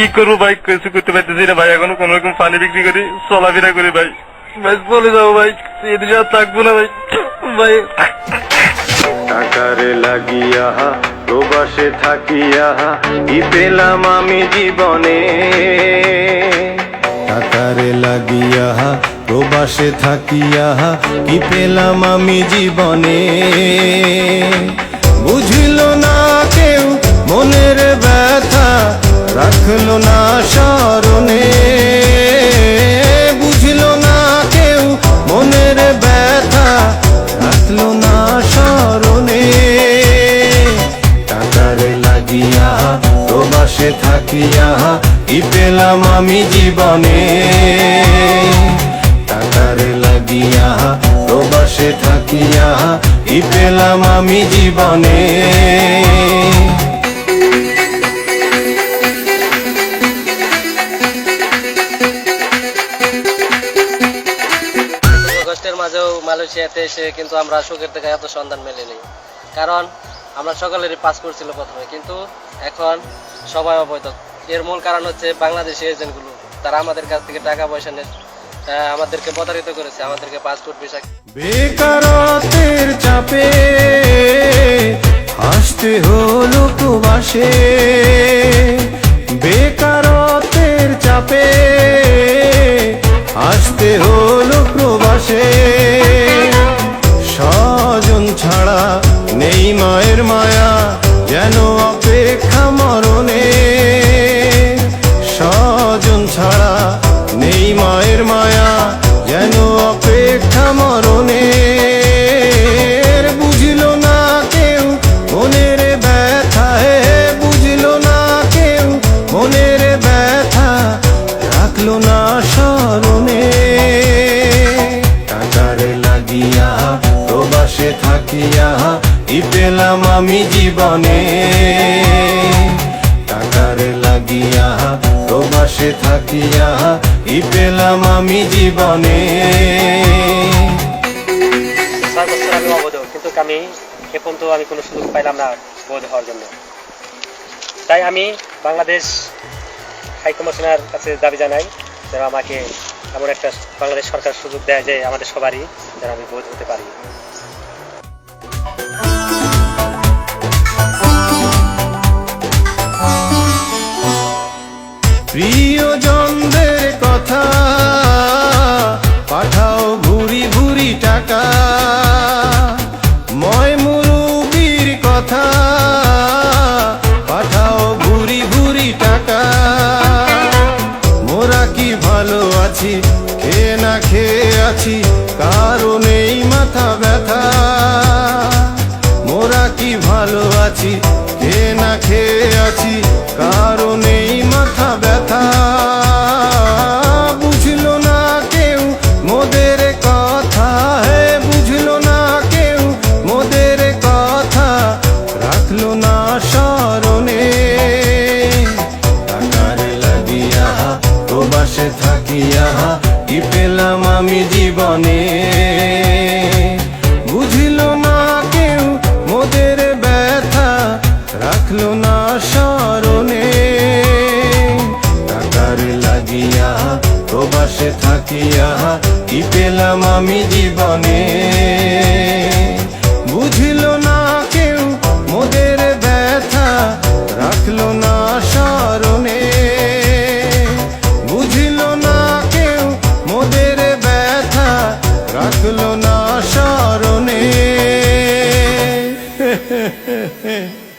কি করব ভাই? কিছু করতে পারতেছি না ভাই। এখনও কোন রকম পানি বিক্রি করি, চলাফেরা করি ভাই। ভাই চলে যাব ভাই, এদিকে আর থাকব না ভাই। ভাই। টাকারে লাগিয়া, প্রবাসে থাকিয়া, কি পেলাম আমি জীবনে? টাকারে লাগিয়া, প্রবাসে থাকিয়া, কি পেলাম আমি জীবনে? বুঝিল না মনের ব্যথা রাখল না স্মরণে। বুঝিল না কেউ মনের ব্যথা রাখল না স্মরণে। টাকারে লাগিয়া প্রবাসে থাকিয়া কি পেলাম আমি জীবনে? টাকারে লাগিয়া প্রবাসে থাকিয়া কি পেলাম আমি জীবনে? কষ্টের মাঝেও মালয়েশিয়াতে এসে কিন্তু আমরা সুখের থেকে এত সন্ধান মেলেনি। কারণ আমরা সকলেরই পাসপোর্ট ছিল প্রথমে, কিন্তু এখন সবাই অবৈধ। এর মূল কারণ হচ্ছে বাংলাদেশি এজেন্টগুলো। তারা আমাদের কাছ থেকে টাকা পয়সা নিয়ে আমাদেরকে প্রতারিত করেছে, আমাদেরকে পাসপোর্ট ভিসা বেকারত্বের চাপে হাসতে হলো প্রবাসে নেই মায়ের মায়া যেন অপেক্ষা মরণে। স্বজন ছাড়া নেই মায়ের মায়া যেন অপেক্ষা মরণে। না না মনের ব্যথা না লাগিয়া থাকিয়া পেলাম আমি জীবনে। টাকারে লাগিয়া, প্রবাসে থাকিয়া, ই পেলাম আমি জীবনে। অবৈধ, কিন্তু আমি এ পর্যন্ত আমি কোনো সুযোগ পাইলাম না বৈধ হওয়ার জন্য। তাই আমি বাংলাদেশ হাই কমিশনার কাছে দাবি জানাই, যেন আমাকে এমন একটা বাংলাদেশ সরকার সুযোগ দেয় যে আমাদের সবারই যেন আমি বোধ হতে পারি। প্রিয়জনদের কথা পাঠাও ভুরি ভুরি টাকা। ময় মুরুবির কথা পাঠাও ভুরি ভুরি টাকা। মোরা কি ভালো আছি, খেয়ে না খেয়ে আছি কারণেই মাথা ব্যথা। মোরা কি ভালো আছি, খেয়ে না খেয়ে আছি কারণেই মাথা থাকিয়া কি পেলাম আমি জীবনে? বুঝিল না কেউ মোদের ব্যথা, রাখল না স্মরণে। টাকার লাগিয়া প্রবাসে থাকিয়া কি পেলাম আমি জীবনে? স্মরণে